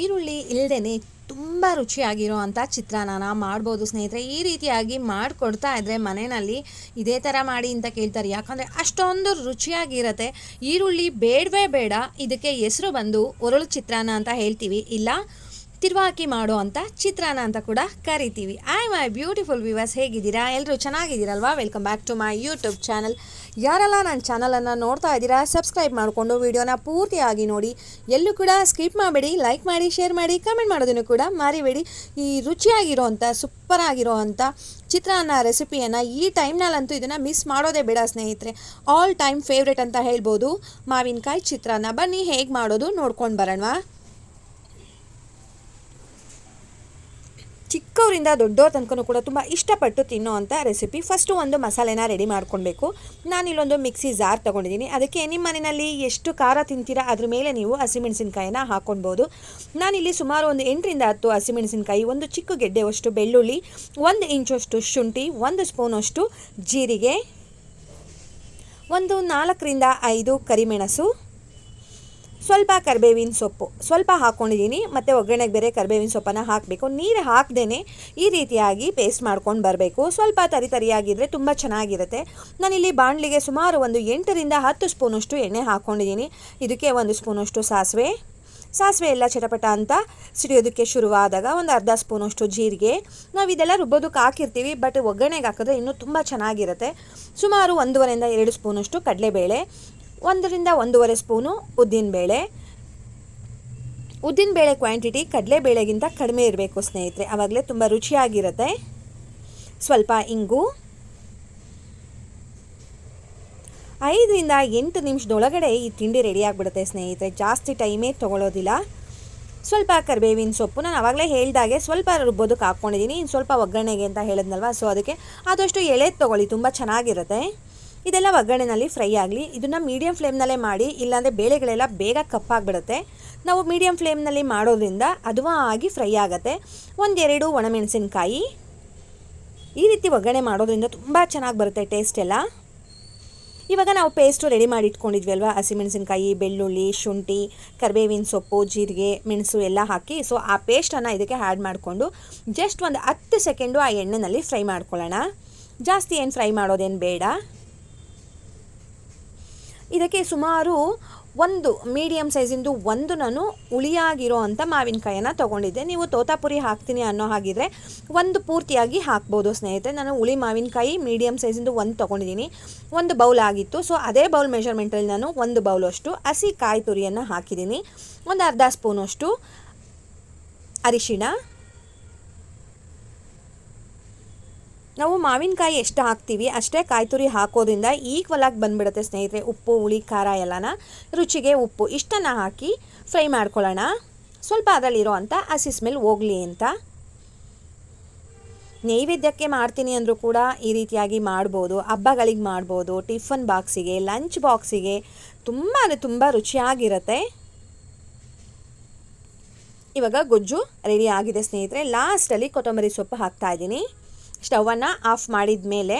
ಈರುಳ್ಳಿ ಇಲ್ಲದೇ ತುಂಬ ರುಚಿಯಾಗಿರೋ ಅಂಥ ಚಿತ್ರಾನ್ನ ಮಾಡ್ಬೋದು ಸ್ನೇಹಿತರೆ. ಈ ರೀತಿಯಾಗಿ ಮಾಡಿಕೊಡ್ತಾ ಇದ್ದರೆ ಮನೆಯಲ್ಲಿ ಇದೇ ಥರ ಮಾಡಿ ಅಂತ ಕೇಳ್ತಾರೆ. ಯಾಕಂದರೆ ಅಷ್ಟೊಂದು ರುಚಿಯಾಗಿರುತ್ತೆ. ಈರುಳ್ಳಿ ಬೇಡವೇ ಬೇಡ. ಇದಕ್ಕೆ ಹೆಸರು ಬಂದು ಒರಳು ಚಿತ್ರಾನ್ನ ಅಂತ ಹೇಳ್ತೀವಿ. ಇಲ್ಲ ತಿರುವಾಕಿ ಮಾಡೋ ಅಂತ ಚಿತ್ರಾನ್ನ ಅಂತ ಕೂಡ ಕರಿತೀವಿ. ಐ ಮೈ ಬ್ಯೂಟಿಫುಲ್ ವ್ಯೂವರ್ಸ್ ಹೇಗಿದ್ದೀರಾ? ಎಲ್ಲರೂ ಚೆನ್ನಾಗಿದ್ದೀರಲ್ವಾ? Welcome back to my YouTube channel ಯಾರೆಲ್ಲ ನನ್ನ ಚಾನಲನ್ನು ನೋಡ್ತಾ ಇದ್ದೀರಾ ಸಬ್ಸ್ಕ್ರೈಬ್ ಮಾಡಿಕೊಂಡು ವೀಡಿಯೋನ ಪೂರ್ತಿಯಾಗಿ ನೋಡಿ. ಎಲ್ಲೂ ಕೂಡ ಸ್ಕಿಪ್ ಮಾಡಬೇಡಿ ಲೈಕ್ ಮಾಡಿ ಶೇರ್ ಮಾಡಿ ಕಮೆಂಟ್ ಮಾಡೋದನ್ನು ಕೂಡ ಮರಿಬೇಡಿ. ಈ ರುಚಿಯಾಗಿರೋ ಅಂಥ ಸೂಪರ್ ಆಗಿರೋ ಅಂಥ ಚಿತ್ರಾನ್ನ ರೆಸಿಪಿಯನ್ನು ಈ ಟೈಮ್ನಲ್ಲಂತೂ ಇದನ್ನು ಮಿಸ್ ಮಾಡೋದೇ ಬೇಡ ಸ್ನೇಹಿತರೆ. ಆಲ್ ಟೈಮ್ ಫೇವ್ರೆಟ್ ಅಂತ ಹೇಳ್ಬೋದು. ಮಾವಿನಕಾಯಿ ಚಿತ್ರಾನ್ನ. ಬನ್ನಿ, ಹೇಗೆ ಮಾಡೋದು ನೋಡ್ಕೊಂಡು ಬರೋಣವಾ ಚಿಕ್ಕವರಿಂದ ದೊಡ್ಡವ್ರ ತನಕ ಕೂಡ ತುಂಬ ಇಷ್ಟಪಟ್ಟು ತಿನ್ನೋ ಅಂಥ ರೆಸಿಪಿ ಫಸ್ಟು ಒಂದು ಮಸಾಲೆನ ರೆಡಿ ಮಾಡ್ಕೊಳ್ಬೇಕು. ನಾನಿಲ್ಲೊಂದು ಮಿಕ್ಸಿ ಜಾರ್ ತೊಗೊಂಡಿದ್ದೀನಿ. ಅದಕ್ಕೆ ನಿಮ್ಮ ಮನೆಯಲ್ಲಿ ಎಷ್ಟು ಖಾರ ತಿಂತೀರಾ, ಅದ್ರ ಮೇಲೆ ನೀವು ಹಸಿಮೆಣಸಿನ್ಕಾಯಿನ ಹಾಕ್ಕೊಳ್ಬೋದು ನಾನಿಲ್ಲಿ ಸುಮಾರು ಒಂದು ಎಂಟರಿಂದ ಹತ್ತು ಹಸಿಮೆಣಸಿನ್ಕಾಯಿ, ಒಂದು ಚಿಕ್ಕ ಗೆಡ್ಡೆವಷ್ಟು ಬೆಳ್ಳುಳ್ಳಿ, ಒಂದು ಇಂಚಷ್ಟು ಶುಂಠಿ, ಒಂದು ಸ್ಪೂನಷ್ಟು ಜೀರಿಗೆ, ಒಂದು ನಾಲ್ಕರಿಂದ ಐದು ಕರಿಮೆಣಸು ಸ್ವಲ್ಪ ಕರಿಬೇವಿನ ಸೊಪ್ಪು, ಸ್ವಲ್ಪ ಹಾಕ್ಕೊಂಡಿದ್ದೀನಿ ಮತ್ತು ಒಗ್ಗರಣೆಗೆ ಬೇರೆ ಕರಿಬೇವಿನ ಸೊಪ್ಪನ್ನು ಹಾಕಬೇಕು. ನೀರು ಹಾಕ್ದೇ ಈ ರೀತಿಯಾಗಿ ಪೇಸ್ಟ್ ಮಾಡ್ಕೊಂಡು ಬರಬೇಕು. ಸ್ವಲ್ಪ ತರಿ ತರಿಯಾಗಿದ್ದರೆ ತುಂಬ ಚೆನ್ನಾಗಿರುತ್ತೆ. ನಾನಿಲ್ಲಿ ಬಾಣಲಿಗೆ ಸುಮಾರು ಒಂದು ಎಂಟರಿಂದ ಹತ್ತು ಸ್ಪೂನಷ್ಟು ಎಣ್ಣೆ ಹಾಕ್ಕೊಂಡಿದ್ದೀನಿ ಇದಕ್ಕೆ ಒಂದು ಸ್ಪೂನಷ್ಟು ಸಾಸಿವೆ. ಸಾಸಿವೆ ಎಲ್ಲ ಚಟಪಟ ಅಂತ ಸಿಡಿಯೋದಕ್ಕೆ ಶುರುವಾದಾಗ ಒಂದು ಅರ್ಧ ಸ್ಪೂನಷ್ಟು ಜೀರಿಗೆ. ನಾವು ಇದೆಲ್ಲ ರುಬ್ಬೋದಕ್ಕೆ ಹಾಕಿರ್ತೀವಿ ಬಟ್ ಒಗ್ಗರಣೆಗೆ ಹಾಕಿದ್ರೆ ಇನ್ನೂ ತುಂಬ ಚೆನ್ನಾಗಿರುತ್ತೆ. ಸುಮಾರು ಒಂದೂವರೆಯಿಂದ ಎರಡು ಸ್ಪೂನಷ್ಟು ಕಡಲೆಬೇಳೆ. ಒಂದರಿಂದ ಒಂದೂವರೆ ಸ್ಪೂನು ಉದ್ದಿನಬೇಳೆ ಉದ್ದಿನಬೇಳೆ ಕ್ವಾಂಟಿಟಿ ಕಡಲೆಬೇಳೆಗಿಂತ ಕಡಿಮೆ ಇರಬೇಕು ಸ್ನೇಹಿತರೆ, ಆವಾಗಲೇ ತುಂಬ ರುಚಿಯಾಗಿರುತ್ತೆ. ಸ್ವಲ್ಪ ಇಂಗು. ಐದರಿಂದ ಎಂಟು ನಿಮಿಷದೊಳಗಡೆ ಈ ತಿಂಡಿ ರೆಡಿ ಆಗಿಬಿಡುತ್ತೆ ಸ್ನೇಹಿತರೆ, ಜಾಸ್ತಿ ಟೈಮೇ ತೊಗೊಳೋದಿಲ್ಲ. ಸ್ವಲ್ಪ ಕರಿಬೇವಿನ ಸೊಪ್ಪು ನಾನು ಆವಾಗಲೇ ಹೇಳಿದಾಗೆ ಸ್ವಲ್ಪ ರುಬ್ಬೋದಕ್ಕೆ ಹಾಕ್ಕೊಂಡಿದ್ದೀನಿ ಇನ್ನು ಸ್ವಲ್ಪ ಒಗ್ಗರಣೆಗೆ ಅಂತ ಹೇಳಿದ್ನಲ್ವ, ಸೊ ಅದಕ್ಕೆ ಆದಷ್ಟು ಎಳೆ ತೊಗೊಳ್ಳಿ, ತುಂಬ ಚೆನ್ನಾಗಿರುತ್ತೆ. ಇದೆಲ್ಲ ಒಗ್ಗರಣೆಯಲ್ಲಿ ಫ್ರೈ ಆಗಲಿ, ಇದನ್ನು ಮೀಡಿಯಂ ಫ್ಲೇಮ್ನಲ್ಲೇ ಮಾಡಿ, ಇಲ್ಲಾಂದರೆ ಬೇಳೆಗಳೆಲ್ಲ ಬೇಗ ಕಪ್ಪಾಗ್ಬಿಡುತ್ತೆ. ನಾವು ಮೀಡಿಯಮ್ ಫ್ಲೇಮ್ನಲ್ಲಿ ಮಾಡೋದ್ರಿಂದ ಆಗಿ ಫ್ರೈ ಆಗುತ್ತೆ. ಒಂದೆರಡು ಒಣಮೆಣಸಿನ್ಕಾಯಿ. ಈ ರೀತಿ ಒಗ್ಗರಣೆ ಮಾಡೋದ್ರಿಂದ ತುಂಬ ಚೆನ್ನಾಗಿ ಬರುತ್ತೆ ಟೇಸ್ಟ್ ಎಲ್ಲ. ಇವಾಗ ನಾವು ಪೇಸ್ಟು ರೆಡಿ ಮಾಡಿ ಇಟ್ಕೊಂಡಿದ್ವಿ ಅಲ್ವಾ? ಹಸಿಮೆಣಸಿನ್ಕಾಯಿ, ಬೆಳ್ಳುಳ್ಳಿ, ಶುಂಠಿ, ಕರಿಬೇವಿನ ಸೊಪ್ಪು, ಜೀರಿಗೆ, ಮೆಣಸು ಎಲ್ಲ ಹಾಕಿ ಸೊ ಆ ಪೇಸ್ಟನ್ನು ಇದಕ್ಕೆ ಆ್ಯಡ್ ಮಾಡಿಕೊಂಡು ಜಸ್ಟ್ ಒಂದು ಹತ್ತು ಸೆಕೆಂಡು ಆ ಎಣ್ಣೆಯಲ್ಲಿ ಫ್ರೈ ಮಾಡ್ಕೊಳ್ಳೋಣ. ಜಾಸ್ತಿ ಏನು ಫ್ರೈ ಮಾಡೋದೇನು ಬೇಡ. ಇದಕ್ಕೆ ಸುಮಾರು ಒಂದು ಮೀಡಿಯಮ್ ಸೈಜಿಂದು ಒಂದು ನಾನು ಹುಳಿಯಾಗಿರೋ ಅಂಥ ಮಾವಿನಕಾಯನ್ನು ತೊಗೊಂಡಿದ್ದೆ. ನೀವು ತೋತಾಪುರಿ ಹಾಕ್ತೀನಿ ಅನ್ನೋ ಹಾಗಿದ್ರೆ ಒಂದು ಪೂರ್ತಿಯಾಗಿ ಹಾಕ್ಬೋದು ಸ್ನೇಹಿತರೆ. ನಾನು ಹುಳಿ ಮಾವಿನಕಾಯಿ ಮೀಡಿಯಮ್ ಸೈಜಿಂದು ಒಂದು ತೊಗೊಂಡಿದ್ದೀನಿ. ಒಂದು ಬೌಲ್ ಆಗಿತ್ತು. ಸೊ ಅದೇ ಬೌಲ್ ಮೆಷರ್ಮೆಂಟಲ್ಲಿ ನಾನು ಒಂದು ಬೌಲಷ್ಟು ಹಸಿ ಕಾಯಿ ತುರಿಯನ್ನು ಹಾಕಿದ್ದೀನಿ. ಒಂದು ಅರ್ಧ ಸ್ಪೂನಷ್ಟು ಅರಿಶಿಣ ನಾವು ಮಾವಿನಕಾಯಿ ಎಷ್ಟು ಹಾಕ್ತೀವಿ, ಅಷ್ಟೇ ಕಾಯಿ ತುರಿ ಹಾಕೋದ್ರಿಂದ ಈಕ್ವಲ್ ಆಗಿ ಬಂದುಬಿಡುತ್ತೆ ಸ್ನೇಹಿತರೆ, ಉಪ್ಪು, ಹುಳಿ, ಖಾರ ಎಲ್ಲನ. ರುಚಿಗೆ ಉಪ್ಪು ಇಷ್ಟನ್ನು ಹಾಕಿ ಫ್ರೈ ಮಾಡ್ಕೊಳ್ಳೋಣ. ಸ್ವಲ್ಪ ಅದರಲ್ಲಿರೋ ಅಂಥ ಹಸಿ ಸ್ಮೆಲ್ ಹೋಗಲಿ ಅಂತ. ನೈವೇದ್ಯಕ್ಕೆ ಮಾಡ್ತೀನಿ ಅಂದರೂ ಕೂಡ ಈ ರೀತಿಯಾಗಿ ಮಾಡ್ಬೋದು. ಹಬ್ಬಗಳಿಗೆ ಮಾಡ್ಬೋದು, ಟಿಫನ್ ಬಾಕ್ಸಿಗೆ, ಲಂಚ್ ಬಾಕ್ಸಿಗೆ. ತುಂಬ ಅಂದರೆ ತುಂಬ ರುಚಿಯಾಗಿರುತ್ತೆ. ಇವಾಗ ಗೊಜ್ಜು ರೆಡಿ ಆಗಿದೆ ಸ್ನೇಹಿತರೆ. ಲಾಸ್ಟಲ್ಲಿ ಕೊತ್ತಂಬರಿ ಸೊಪ್ಪು ಹಾಕ್ತಾ ಇದ್ದೀನಿ. ಸ್ಟವನ್ನು ಆಫ್ ಮಾಡಿದ ಮೇಲೆ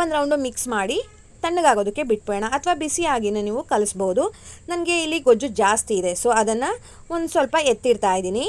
ಒಂದು ರೌಂಡು ಮಿಕ್ಸ್ ಮಾಡಿ ತಣ್ಣಗಾಗೋದಕ್ಕೆ ಬಿಟ್ಬಿಡೋಣ. ಅಥವಾ ಬಿಸಿಯಾಗಿನ ನೀವು ಕಲಿಸ್ಬೋದು. ನನಗೆ ಇಲ್ಲಿ ಗೊಜ್ಜು ಜಾಸ್ತಿ ಇದೆ ಸೊ ಅದನ್ನು ಒಂದು ಸ್ವಲ್ಪ ಎತ್ತಿಡ್ತಾ ಇದ್ದೀನಿ.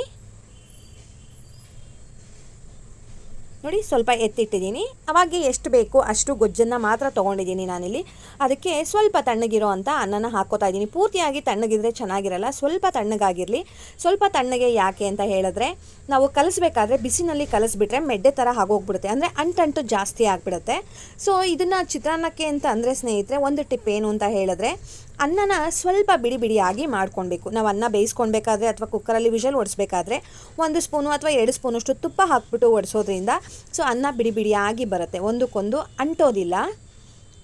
ನೋಡಿ ಸ್ವಲ್ಪ ಎತ್ತಿಟ್ಟಿದ್ದೀನಿ. ಅವಾಗೆ ಎಷ್ಟು ಬೇಕು ಅಷ್ಟು ಗೊಜ್ಜನ್ನು ಮಾತ್ರ ತೊಗೊಂಡಿದ್ದೀನಿ ನಾನಿಲ್ಲಿ. ಅದಕ್ಕೆ ಸ್ವಲ್ಪ ತಣ್ಣಗಿರೋ ಅಂತ ಅನ್ನನ ಹಾಕೋತಾ ಇದ್ದೀನಿ. ಪೂರ್ತಿಯಾಗಿ ತಣ್ಣಗಿದ್ರೆ ಚೆನ್ನಾಗಿರಲ್ಲ, ಸ್ವಲ್ಪ ತಣ್ಣಗಾಗಿರಲಿ. ಸ್ವಲ್ಪ ತಣ್ಣಗೆ ಯಾಕೆ ಅಂತ ಹೇಳಿದ್ರೆ, ನಾವು ಕಲಿಸ್ಬೇಕಾದ್ರೆ ಬಿಸಿನಲ್ಲಿ ಕಲಿಸ್ಬಿಟ್ರೆ ಮೆಡ್ಡೆ ಥರ ಆಗೋಗ್ಬಿಡುತ್ತೆ. ಅಂದರೆ ಅಂಟಂಟು ಜಾಸ್ತಿ ಆಗಿಬಿಡುತ್ತೆ. ಸೊ ಇದನ್ನು ಚಿತ್ರಾನ್ನಕ್ಕೆ ಅಂತ ಅಂದರೆ ಸ್ನೇಹಿತರೆ, ಒಂದು ಟಿಪ್ ಏನು ಅಂತ ಹೇಳಿದ್ರೆ ಅನ್ನನ ಸ್ವಲ್ಪ ಬಿಡಿ ಬಿಡಿಯಾಗಿ ಮಾಡ್ಕೊಳ್ಬೇಕು ನಾವು ಅನ್ನ ಬೇಯಿಸ್ಕೊಳ್ಬೇಕಾದ್ರೆ ಅಥವಾ ಕುಕ್ಕರಲ್ಲಿ ವಿಷಲ್ ಒಡಿಸ್ಬೇಕಾದ್ರೆ ಒಂದು ಸ್ಪೂನು ಅಥವಾ ಎರಡು ಸ್ಪೂನಷ್ಟು ತುಪ್ಪ ಹಾಕ್ಬಿಟ್ಟು ಒಡಿಸೋದ್ರಿಂದ ಸೊ ಅನ್ನ ಬಿಡಿ ಬಿಡಿಯಾಗಿ ಬರುತ್ತೆ. ಒಂದಕ್ಕೊಂದು ಅಂಟೋದಿಲ್ಲ.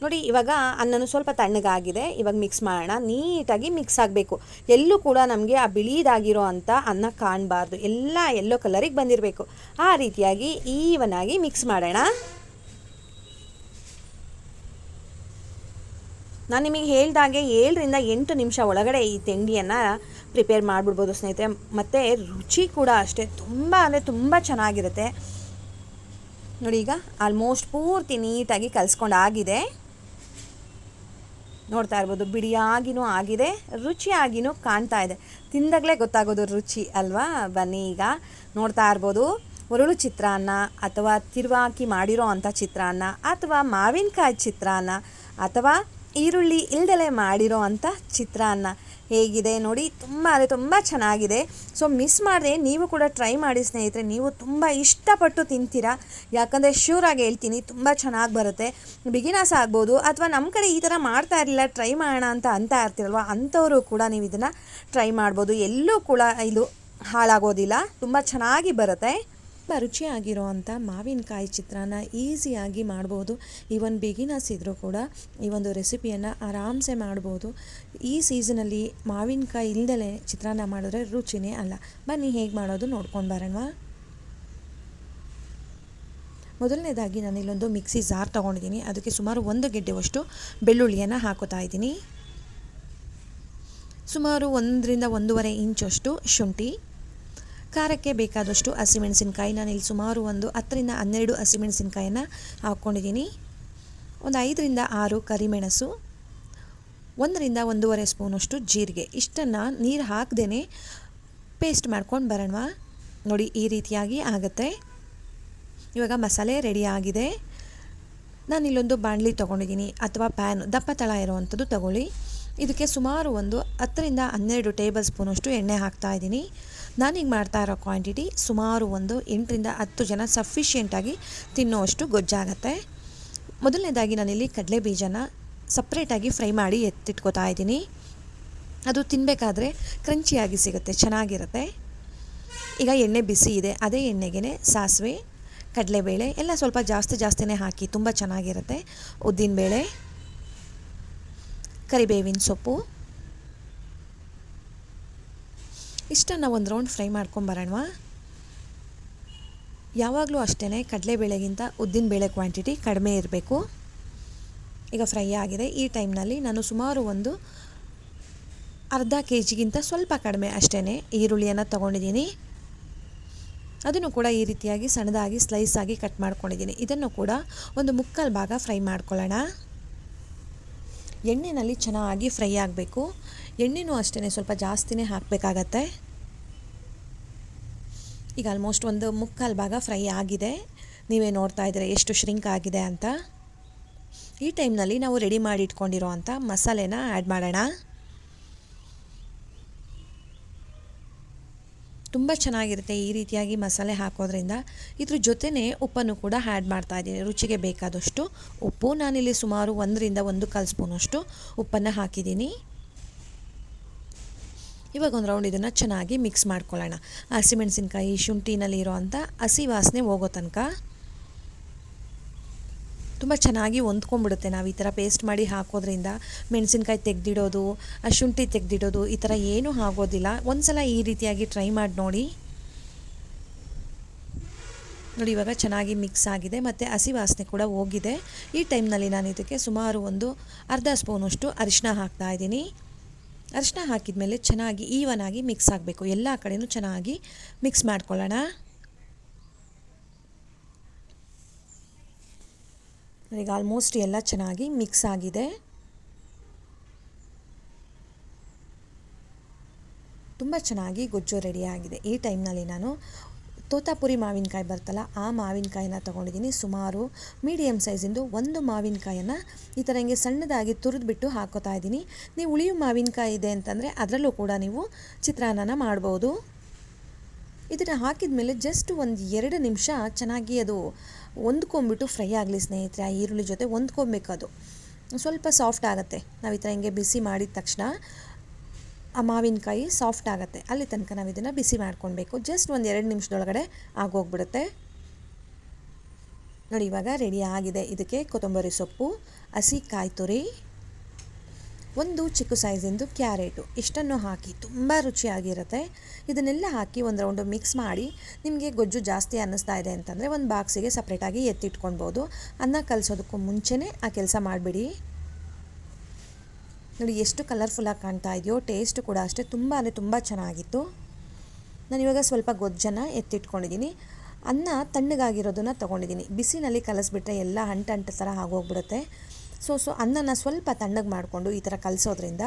ನೋಡಿ, ಇವಾಗ ಅನ್ನನು ಸ್ವಲ್ಪ ತಣ್ಣಗಾಗಿದೆ. ಇವಾಗ ಮಿಕ್ಸ್ ಮಾಡೋಣ. ನೀಟಾಗಿ ಮಿಕ್ಸ್ ಆಗಬೇಕು. ಎಲ್ಲೂ ಕೂಡ ನಮಗೆ ಆ ಬಿಳಿದಾಗಿರೋ ಅಂಥ ಅನ್ನ ಕಾಣಬಾರ್ದು. ಎಲ್ಲ ಎಲ್ಲೋ ಕಲರಿಗೆ ಬಂದಿರಬೇಕು. ಆ ರೀತಿಯಾಗಿ ಈವನ್ ಆಗಿ ಮಿಕ್ಸ್ ಮಾಡೋಣ. ನಾನು ನಿಮಗೆ ಹೇಳ್ದಾಗೆ ಏಳರಿಂದ ಎಂಟು ನಿಮಿಷ ಒಳಗಡೆ ಈ ತಿಂಡಿಯನ್ನು ಪ್ರಿಪೇರ್ ಮಾಡಿಬಿಡ್ಬೋದು ಸ್ನೇಹಿತರೆ. ಮತ್ತು ರುಚಿ ಕೂಡ ಅಷ್ಟೇ. ತುಂಬ ಅಂದರೆ ತುಂಬ ಚೆನ್ನಾಗಿರುತ್ತೆ. ನೋಡಿ ಈಗ ಆಲ್ಮೋಸ್ಟ್ ಪೂರ್ತಿ ನೀಟಾಗಿ ಕಲಿಸ್ಕೊಂಡು ಆಗಿದೆ. ನೋಡ್ತಾ ಇರ್ಬೋದು, ಬಿಡಿಯಾಗಿನೂ ಆಗಿದೆ, ರುಚಿಯಾಗಿನೂ ಕಾಣ್ತಾ ಇದೆ. ತಿಂದಾಗಲೇ ಗೊತ್ತಾಗೋದು ರುಚಿ ಅಲ್ವಾ? ಬನ್ನಿ ಈಗ ನೋಡ್ತಾ ಇರ್ಬೋದು ಉರುಳು ಚಿತ್ರಾನ್ನ ಅಥವಾ ತಿರುವಾಕಿ ಮಾಡಿರೋ ಅಂಥ ಚಿತ್ರಾನ್ನ ಅಥವಾ ಮಾವಿನಕಾಯಿ ಚಿತ್ರಾನ್ನ ಅಥವಾ ಈರುಳ್ಳಿ ಇಲ್ದಲೆ ಮಾಡಿರೋ ಅಂಥ ಚಿತ್ರಾನ್ನ ಹೇಗಿದೆ ನೋಡಿ, ತುಂಬ ಅಂದರೆ ತುಂಬ ಚೆನ್ನಾಗಿದೆ. ಸೊ ಮಿಸ್ ಮಾಡಿದೆ, ನೀವು ಕೂಡ ಟ್ರೈ ಮಾಡಿ ಸ್ನೇಹಿತರೆ, ನೀವು ತುಂಬ ಇಷ್ಟಪಟ್ಟು ತಿಂತೀರಾ? ಯಾಕಂದರೆ ಶ್ಯೂರಾಗಿ ಹೇಳ್ತೀನಿ, ತುಂಬ ಚೆನ್ನಾಗಿ ಬರುತ್ತೆ. ಬಿಗಿನರ್ಸ್ ಆಗ್ಬೋದು, ಅಥವಾ ನಮ್ಮ ಕಡೆ ಈ ಥರ ಮಾಡ್ತಾ ಇರಲಿಲ್ಲ ಟ್ರೈ ಮಾಡೋಣ ಅಂತ ಅಂತ ಇರ್ತೀರಲ್ವ, ಅಂಥವರು ಕೂಡ ನೀವು ಇದನ್ನು ಟ್ರೈ ಮಾಡ್ಬೋದು. ಎಲ್ಲೂ ಕೂಡ ಇದು ಹಾಳಾಗೋದಿಲ್ಲ, ತುಂಬ ಚೆನ್ನಾಗಿ ಬರುತ್ತೆ. ತುಂಬ ರುಚಿಯಾಗಿರೋ ಅಂಥ ಮಾವಿನಕಾಯಿ ಚಿತ್ರಾನ್ನ ಈಸಿಯಾಗಿ ಮಾಡ್ಬೋದು. ಈವನ್ ಬಿಗಿನರ್ಸ್ ಇದ್ದರೂ ಕೂಡ ಈ ಒಂದು ರೆಸಿಪಿಯನ್ನು ಆರಾಮ್ಸೆ ಮಾಡ್ಬೋದು. ಈ ಸೀಸನಲ್ಲಿ ಮಾವಿನಕಾಯಿ ಇಲ್ದಲೇ ಚಿತ್ರಾನ್ನ ಮಾಡಿದ್ರೆ ರುಚಿನೇ ಅಲ್ಲ. ಬನ್ನಿ ಹೇಗೆ ಮಾಡೋದು ನೋಡ್ಕೊಂಡು ಬರೋಣವಾ ಮೊದಲನೇದಾಗಿ ನಾನು ಇಲ್ಲೊಂದು ಮಿಕ್ಸಿ ಜಾರ್ ತೊಗೊಂಡಿದ್ದೀನಿ. ಅದಕ್ಕೆ ಸುಮಾರು ಒಂದು ಗೆಡ್ಡೆವಷ್ಟು ಬೆಳ್ಳುಳ್ಳಿಯನ್ನು ಹಾಕೋತಾ ಇದ್ದೀನಿ. ಸುಮಾರು ಒಂದರಿಂದ ಒಂದೂವರೆ ಇಂಚಷ್ಟು ಶುಂಠಿ. ಖಾರಕ್ಕೆ ಬೇಕಾದಷ್ಟು ಹಸಿಮೆಣಸಿನ್ಕಾಯಿ ನಾನು ಇಲ್ಲಿ ಸುಮಾರು ಒಂದು ಹತ್ತರಿಂದ ಹನ್ನೆರಡು ಹಸಿಮೆಣಸಿನ್ಕಾಯನ್ನು ಹಾಕ್ಕೊಂಡಿದ್ದೀನಿ. ಒಂದು ಐದರಿಂದ ಆರು ಕರಿಮೆಣಸು, ಒಂದರಿಂದ ಒಂದೂವರೆ ಸ್ಪೂನಷ್ಟು ಜೀರಿಗೆ. ಇಷ್ಟನ್ನು ನೀರು ಹಾಕ್ದೇ ಪೇಸ್ಟ್ ಮಾಡ್ಕೊಂಡು ಬರೋಣ ನೋಡಿ, ಈ ರೀತಿಯಾಗಿ ಆಗುತ್ತೆ. ಇವಾಗ ಮಸಾಲೆ ರೆಡಿ ಆಗಿದೆ. ನಾನು ಇಲ್ಲೊಂದು ಬಾಣಲಿ ತೊಗೊಂಡಿದ್ದೀನಿ ಅಥವಾ ಪ್ಯಾನ್, ದಪ್ಪ ತಳ ಇರುವಂಥದ್ದು ತಗೊಳ್ಳಿ. ಇದಕ್ಕೆ ಸುಮಾರು ಒಂದು ಹತ್ತರಿಂದ ಹನ್ನೆರಡು ಟೇಬಲ್ ಸ್ಪೂನಷ್ಟು ಎಣ್ಣೆ ಹಾಕ್ತಾ ಇದ್ದೀನಿ. ನಾನೀಗ ಮಾಡ್ತಾ ಇರೋ ಕ್ವಾಂಟಿಟಿ ಸುಮಾರು ಒಂದು ಎಂಟರಿಂದ ಹತ್ತು ಜನ ಸಫಿಷಿಯೆಂಟಾಗಿ ತಿನ್ನುವಷ್ಟು ಗೊಜ್ಜಾಗತ್ತೆ ಮೊದಲನೇದಾಗಿ ನಾನಿಲ್ಲಿ ಕಡಲೆ ಬೀಜನ ಸಪ್ರೇಟಾಗಿ ಫ್ರೈ ಮಾಡಿ ಎತ್ತಿಟ್ಕೋತಾ ಇದ್ದೀನಿ. ಅದು ತಿನ್ನಬೇಕಾದ್ರೆ ಕ್ರಂಚಿಯಾಗಿ ಸಿಗುತ್ತೆ, ಚೆನ್ನಾಗಿರುತ್ತೆ. ಈಗ ಎಣ್ಣೆ ಬಿಸಿ ಇದೆ, ಅದೇ ಎಣ್ಣೆಗೆ ಸಾಸಿವೆ, ಕಡಲೆಬೇಳೆ ಎಲ್ಲ ಸ್ವಲ್ಪ ಜಾಸ್ತಿ ಜಾಸ್ತಿನೇ ಹಾಕಿ ತುಂಬ ಚೆನ್ನಾಗಿರುತ್ತೆ. ಉದ್ದಿನಬೇಳೆ, ಕರಿಬೇವಿನ ಸೊಪ್ಪು ಇಷ್ಟನ್ನು ಒಂದು ರೌಂಡ್ ಫ್ರೈ ಮಾಡ್ಕೊಂಬರೋಣವಾ ಯಾವಾಗಲೂ ಅಷ್ಟೇ ಕಡಲೆಬೇಳೆಗಿಂತ ಉದ್ದಿನಬೇಳೆ ಕ್ವಾಂಟಿಟಿ ಕಡಿಮೆ ಇರಬೇಕು. ಈಗ ಫ್ರೈ ಆಗಿದೆ. ಈ ಟೈಮ್ನಲ್ಲಿ ನಾನು ಸುಮಾರು ಒಂದು ಅರ್ಧ ಕೆ ಜಿಗಿಂತ ಸ್ವಲ್ಪ ಕಡಿಮೆ ಅಷ್ಟೇ ಈರುಳ್ಳಿಯನ್ನು ತೊಗೊಂಡಿದ್ದೀನಿ. ಅದನ್ನು ಕೂಡ ಈ ರೀತಿಯಾಗಿ ಸಣ್ಣದಾಗಿ ಸ್ಲೈಸ್ ಆಗಿ ಕಟ್ ಮಾಡ್ಕೊಂಡಿದ್ದೀನಿ. ಇದನ್ನು ಕೂಡ ಒಂದು ಮುಕ್ಕಾಲು ಭಾಗ ಫ್ರೈ ಮಾಡ್ಕೊಳ್ಳೋಣ. ಎಣ್ಣೆಯಲ್ಲಿ ಚೆನ್ನಾಗಿ ಫ್ರೈ ಆಗಬೇಕು. ಎಣ್ಣೆನೂ ಅಷ್ಟೇ ಸ್ವಲ್ಪ ಜಾಸ್ತಿನೇ ಹಾಕಬೇಕಾಗತ್ತೆ. ಈಗ ಆಲ್ಮೋಸ್ಟ್ ಒಂದು ಮುಕ್ಕಾಲು ಭಾಗ ಫ್ರೈ ಆಗಿದೆ. ನೀವೇ ನೋಡ್ತಾ ಇದ್ದೀರ ಎಷ್ಟು ಶ್ರಿಂಕ್ ಆಗಿದೆ ಅಂತ. ಈ ಟೈಮ್ನಲ್ಲಿ ನಾವು ರೆಡಿ ಮಾಡಿ ಇಟ್ಕೊಂಡಿರೋ ಅಂಥ ಮಸಾಲೆನ ಆ್ಯಡ್ ಮಾಡೋಣ. ತುಂಬ ಚೆನ್ನಾಗಿರುತ್ತೆ ಈ ರೀತಿಯಾಗಿ ಮಸಾಲೆ ಹಾಕೋದ್ರಿಂದ. ಇದ್ರ ಜೊತೆನೇ ಉಪ್ಪನ್ನು ಕೂಡ ಆ್ಯಡ್ ಮಾಡ್ತಾ ಇದ್ದೀನಿ. ರುಚಿಗೆ ಬೇಕಾದಷ್ಟು ಉಪ್ಪು. ನಾನಿಲ್ಲಿ ಸುಮಾರು ಒಂದರಿಂದ ಒಂದು ಕಲ್ ಸ್ಪೂನಷ್ಟು ಉಪ್ಪನ್ನು ಹಾಕಿದ್ದೀನಿ. ಇವಾಗ ಒಂದು ರೌಂಡ್ ಇದನ್ನು ಚೆನ್ನಾಗಿ ಮಿಕ್ಸ್ ಮಾಡ್ಕೊಳ್ಳೋಣ. ಹಸಿಮೆಣಸಿನ್ಕಾಯಿ ಶುಂಠಿನಲ್ಲಿ ಇರೋವಂಥ ಹಸಿ ವಾಸನೆ ಹೋಗೋ ತನಕ ತುಂಬ ಚೆನ್ನಾಗಿ ಹೊಂದ್ಕೊಂಡ್ಬಿಡುತ್ತೆ. ನಾವು ಈ ಥರ ಪೇಸ್ಟ್ ಮಾಡಿ ಹಾಕೋದ್ರಿಂದ ಮೆಣಸಿನ್ಕಾಯಿ ತೆಗೆದಿಡೋದು ಶುಂಠಿ ತೆಗೆದಿಡೋದು, ಈ ಥರ ಏನೂ ಆಗೋದಿಲ್ಲ. ಒಂದು ಸಲ ಈ ರೀತಿಯಾಗಿ ಟ್ರೈ ಮಾಡಿ ನೋಡಿ. ನೋಡಿ, ಇವಾಗ ಚೆನ್ನಾಗಿ ಮಿಕ್ಸ್ ಆಗಿದೆ ಮತ್ತು ಹಸಿ ವಾಸನೆ ಕೂಡ ಹೋಗಿದೆ. ಈ ಟೈಮ್ನಲ್ಲಿ ನಾನು ಇದಕ್ಕೆ ಸುಮಾರು ಒಂದು ಅರ್ಧ ಸ್ಪೂನಷ್ಟು ಅರಿಶಿನ ಹಾಕ್ತಾ ಇದ್ದೀನಿ. ಅರಿಶಿನ ಹಾಕಿದ ಮೇಲೆ ಚೆನ್ನಾಗಿ ಈವನ್ ಆಗಿ ಮಿಕ್ಸ್ ಆಗಬೇಕು. ಎಲ್ಲ ಕಡೆಯೂ ಚೆನ್ನಾಗಿ ಮಿಕ್ಸ್ ಮಾಡ್ಕೊಳ್ಳೋಣ. ಈಗ ಆಲ್ಮೋಸ್ಟ್ ಎಲ್ಲ ಚೆನ್ನಾಗಿ ಮಿಕ್ಸ್ ಆಗಿದೆ. ತುಂಬ ಚೆನ್ನಾಗಿ ಗೊಜ್ಜು ರೆಡಿಯಾಗಿದೆ ಈ ಟೈಮ್ನಲ್ಲಿ ನಾನು ತೋತಾಪುರಿ ಮಾವಿನಕಾಯಿ ಬರ್ತಲ್ಲ, ಆ ಮಾವಿನಕಾಯಿನ ತೊಗೊಂಡಿದ್ದೀನಿ. ಸುಮಾರು ಮೀಡಿಯಮ್ ಸೈಜಿಂದು ಒಂದು ಮಾವಿನಕಾಯನ್ನು ಈ ಥರ ಹಿಂಗೆ ಸಣ್ಣದಾಗಿ ತುರಿದ್ಬಿಟ್ಟು ಹಾಕೋತಾ ಇದ್ದೀನಿ. ನೀವು ಉಳಿಯು ಮಾವಿನಕಾಯಿ ಇದೆ ಅಂತಂದರೆ ಅದರಲ್ಲೂ ಕೂಡ ನೀವು ಚಿತ್ರಾನ್ನನ ಮಾಡ್ಬೋದು. ಇದನ್ನು ಹಾಕಿದ ಮೇಲೆ ಜಸ್ಟ್ ಒಂದು ಎರಡು ನಿಮಿಷ ಚೆನ್ನಾಗಿ ಅದು ಹೊಂದ್ಕೊಂಬಿಟ್ಟು ಫ್ರೈ ಆಗಲಿ ಸ್ನೇಹಿತರೆ, ಆ ಈರುಳ್ಳಿ ಜೊತೆ ಹೊಂದ್ಕೊಬೇಕು ಅದು. ಸ್ವಲ್ಪ ಸಾಫ್ಟ್ ಆಗುತ್ತೆ. ನಾವು ಈ ಥರ ಹಿಂಗೆ ಬಿಸಿ ಮಾಡಿದ ತಕ್ಷಣ ಆ ಮಾವಿನಕಾಯಿ ಸಾಫ್ಟ್ ಆಗುತ್ತೆ. ಅಲ್ಲಿ ತನಕ ನಾವು ಇದನ್ನು ಬಿಸಿ ಮಾಡ್ಕೊಳ್ಬೇಕು. ಜಸ್ಟ್ ಒಂದು ಎರಡು ನಿಮಿಷದೊಳಗಡೆ ಆಗೋಗ್ಬಿಡುತ್ತೆ. ನೋಡಿ, ಇವಾಗ ರೆಡಿ ಆಗಿದೆ. ಇದಕ್ಕೆ ಕೊತ್ತಂಬರಿ ಸೊಪ್ಪು, ಹಸಿ ಕಾಯಿ ತುರಿ, ಒಂದು ಚಿಕ್ಕ ಸೈಜಿಂದು ಕ್ಯಾರೆಟು ಇಷ್ಟನ್ನು ಹಾಕಿ ತುಂಬ ರುಚಿಯಾಗಿರುತ್ತೆ. ಇದನ್ನೆಲ್ಲ ಹಾಕಿ ಒಂದು ರೌಂಡು ಮಿಕ್ಸ್ ಮಾಡಿ ನಿಮಗೆ ಗೊಜ್ಜು ಜಾಸ್ತಿ ಅನ್ನಿಸ್ತಾ ಇದೆ ಅಂತಂದರೆ ಒಂದು ಬಾಕ್ಸಿಗೆ ಸಪ್ರೇಟಾಗಿ ಎತ್ತಿಟ್ಕೊಳ್ಬೋದು. ಅನ್ನ ಕಲಿಸೋದಕ್ಕೂ ಮುಂಚೆನೇ ಆ ಕೆಲಸ ಮಾಡಿಬಿಡಿ. ನೋಡಿ ಎಷ್ಟು ಕಲರ್ಫುಲ್ಲಾಗಿ ಕಾಣ್ತಾ ಇದೆಯೋ ಟೇಸ್ಟ್ ಕೂಡ ಅಷ್ಟೇ. ತುಂಬ ಅಂದರೆ ತುಂಬ ಚೆನ್ನಾಗಿತ್ತು. ನಾನು ಇವಾಗ ಸ್ವಲ್ಪ ಗೊಜ್ಜನ್ನು ಎತ್ತಿಟ್ಕೊಂಡಿದ್ದೀನಿ. ಅನ್ನ ತಣ್ಣಗಾಗಿರೋದನ್ನು ತೊಗೊಂಡಿದ್ದೀನಿ. ಬಿಸಿನಲ್ಲಿ ಕಲಸಿಬಿಟ್ರೆ ಎಲ್ಲ ಅಂಟು ಅಂಟು ಥರ ಆಗೋಗ್ಬಿಡುತ್ತೆ. ಸೊ ಸೊ ಅನ್ನನ ಸ್ವಲ್ಪ ತಣ್ಣಗೆ ಮಾಡಿಕೊಂಡು ಈ ಥರ ಕಲಿಸೋದ್ರಿಂದ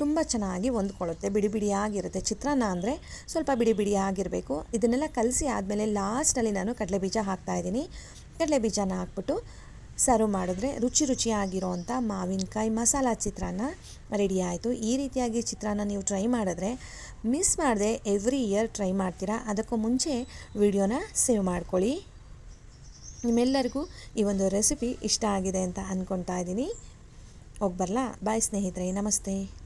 ತುಂಬ ಚೆನ್ನಾಗಿ ಹೊಂದ್ಕೊಳ್ಳುತ್ತೆ. ಬಿಡಿ ಬಿಡಿಯಾಗಿರುತ್ತೆ. ಚಿತ್ರಾನ್ನ ಅಂದರೆ ಸ್ವಲ್ಪ ಬಿಡಿ ಬಿಡಿಯಾಗಿರಬೇಕು. ಇದನ್ನೆಲ್ಲ ಕಲಸಿ ಆದಮೇಲೆ ಲಾಸ್ಟಲ್ಲಿ ನಾನು ಕಡಲೆ ಬೀಜ ಹಾಕ್ತಾಯಿದ್ದೀನಿ ಕಡಲೆ ಬೀಜನ ಹಾಕ್ಬಿಟ್ಟು ಸರ್ವ್ ಮಾಡಿದ್ರೆ ರುಚಿ ರುಚಿಯಾಗಿರೋವಂಥ ಮಾವಿನಕಾಯಿ ಮಸಾಲ ಚಿತ್ರಾನ್ನ ರೆಡಿ ಆಯಿತು. ಈ ರೀತಿಯಾಗಿ ಚಿತ್ರಾನ್ನ ನೀವು ಟ್ರೈ ಮಾಡಿದ್ರೆ, ಮಿಸ್ ಮಾಡದೆ ಎವ್ರಿ ಇಯರ್ ಟ್ರೈ ಮಾಡ್ತೀರಾ. ಅದಕ್ಕೂ ಮುಂಚೆ ವಿಡಿಯೋನ ಸೇವ್ ಮಾಡ್ಕೊಳ್ಳಿ. ನಿಮ್ಮೆಲ್ಲರಿಗೂ ಈ ಒಂದು ರೆಸಿಪಿ ಇಷ್ಟ ಆಗಿದೆ ಅಂತ ಅಂದ್ಕೊತಾ ಇದ್ದೀನಿ. ಹೋಗಿ ಬಾಯ್ ಸ್ನೇಹಿತರೆ. ನಮಸ್ತೆ.